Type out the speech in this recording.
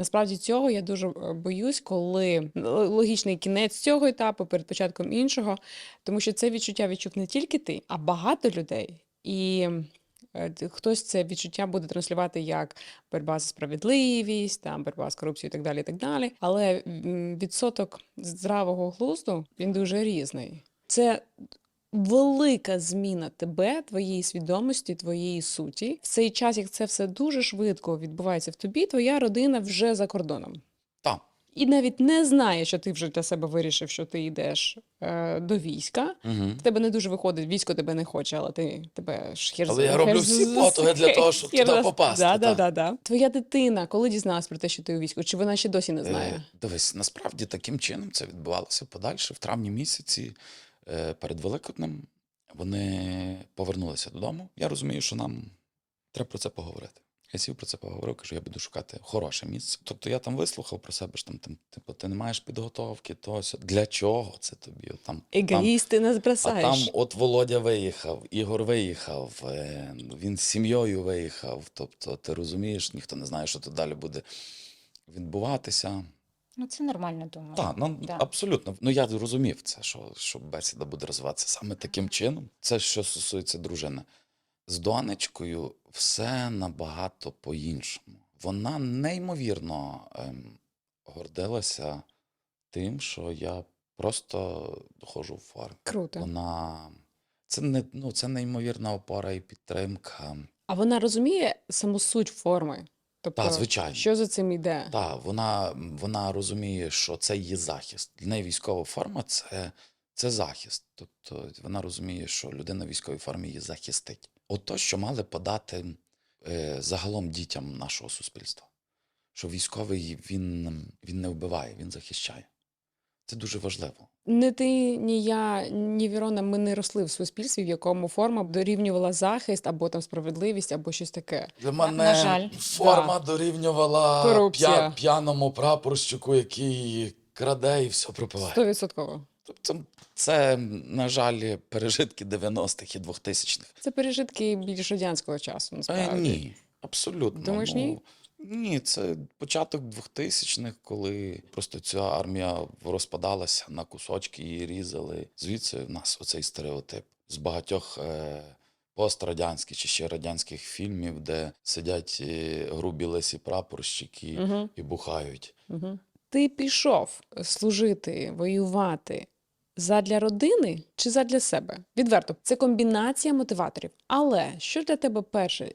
Насправді цього я дуже е, боюсь, коли логічний кінець цього етапу перед початком іншого, тому що це відчуття відчув не тільки ти, а багато людей. І е, хтось це відчуття буде транслювати як боротьба за справедливість, там боротьба з корупцією і так далі. І так далі. Але відсоток здравого глузду він дуже різний. Це велика зміна тебе, твоєї свідомості, твоєї суті. В цей час, як це все дуже швидко відбувається в тобі, твоя родина вже за кордоном. Так. І навіть не знає, що ти вже для себе вирішив, що ти йдеш е, до війська. Угу. В тебе не дуже виходить, військо тебе не хоче, але ти тебе ж хер Але я роблю всі потуги для того, щоб туди попасти, Да, да, да, да. Твоя дитина, коли дізналась про те, що ти у війську, чи вона ще досі не знає? Е, Дивись, насправді таким чином це відбувалося подальше. В травні місяці е, перед Великоднем вони повернулися додому. Я розумію, що нам треба про це поговорити. Я сів про це поговорив, кажу, я буду шукати хороше місце. Тобто я там вислухав про себе, що там, там типу, ти не маєш підготовки, то сьо. для чого це тобі? Там, там, Егоїст, ти не а там от Володя виїхав, Ігор виїхав, е, він з сім'єю виїхав. Тобто, ти розумієш, ніхто не знає, що тут далі буде відбуватися. Ну, це нормально, думаю. Так, ну Да. абсолютно. Ну я зрозумів це, що, що бесіда буде розвиватися саме таким чином. Це що стосується дружини. З донечкою все набагато по-іншому. Вона неймовірно ем, гордилася тим, що я просто доходжу в форму. Круто. Вона це не ну, це неймовірна опора і підтримка. А вона розуміє саму суть форми. Тобто, Та, звичайно. що за цим йде? Так, вона, вона розуміє, що це її захист. Для неї військова форма це, це захист. Тобто вона розуміє, що людина в військовій формі її захистить. От то, що мали подати е, загалом дітям нашого суспільства, що військовий він, він не вбиває, він захищає. Це дуже важливо. Не ти, ні я, ні Вірона, ми не росли в суспільстві, в якому форма дорівнювала захист або там справедливість, або щось таке. Для мене на жаль. форма дорівнювала Корупція. п'яному прапорщику, який краде і все пропиває. Стовідсотково. Тобто це, на жаль, пережитки 90-х і 2000-х. Це пережитки більш радянського часу, Е, насправді. ні, абсолютно. Думаєш, ні? Ні, це початок 2000-х, коли просто ця армія розпадалася на кусочки, її різали. Звідси в нас оцей стереотип з багатьох е, пострадянських чи ще радянських фільмів, де сидять е, грубі лисі прапорщики Угу, і бухають. угу. Ти пішов служити, воювати задля родини чи задля себе? Відверто, це комбінація мотиваторів. Але що для тебе перше?